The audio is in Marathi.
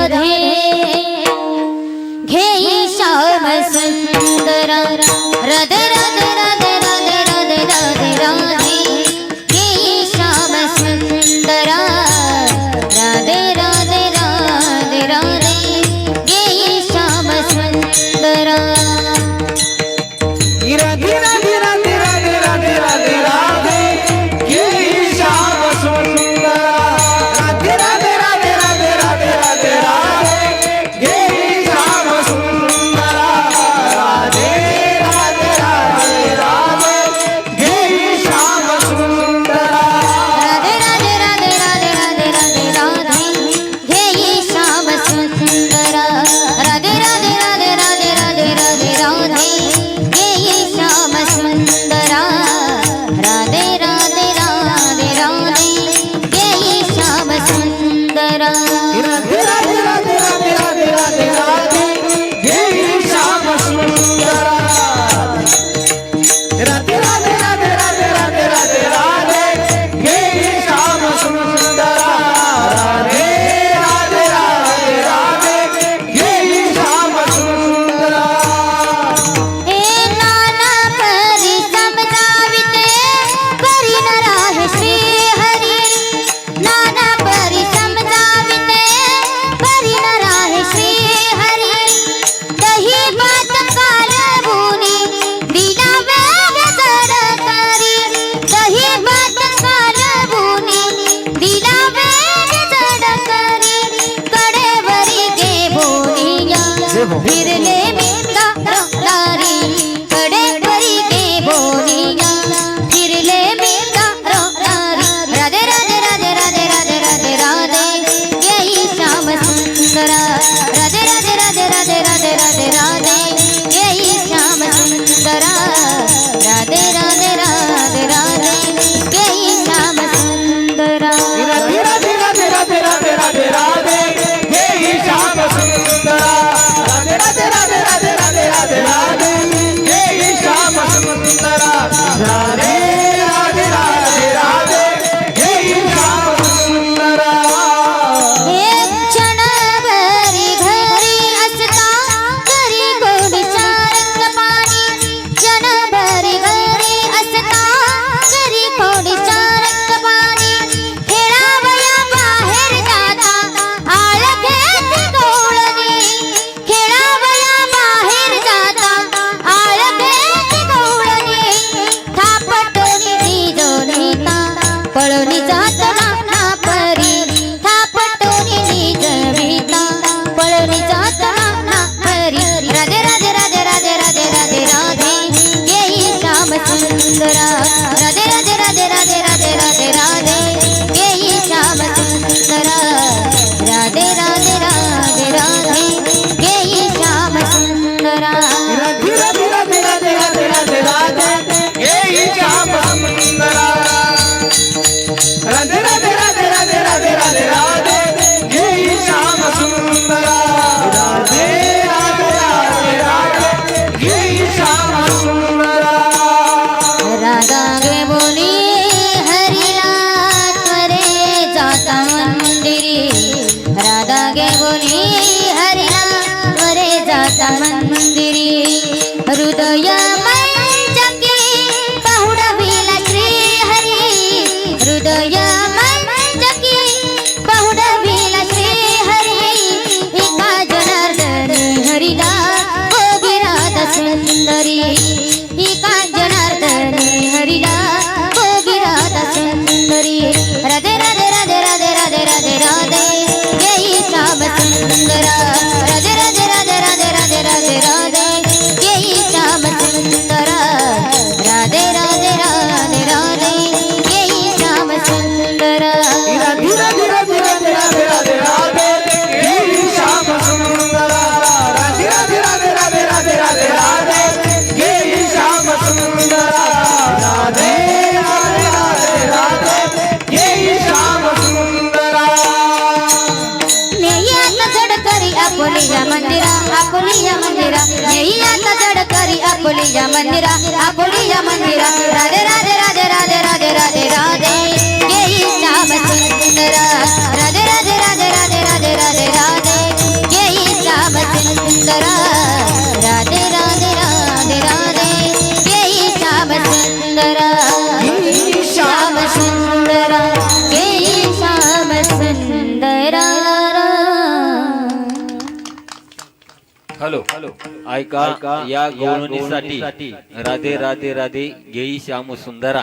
राधे घेई श्याम सुंदर हृदय ராதே ராதே ராதே ராதே ராதே ராதே সুন্দরা புளிய மந்திரா புளிய மந்திரா ராஜ ராஜ ராஜ ராஜ हॅलो. ऐका या गवळणीसाठी राधे राधे राधे गेई श्याम सुंदरा.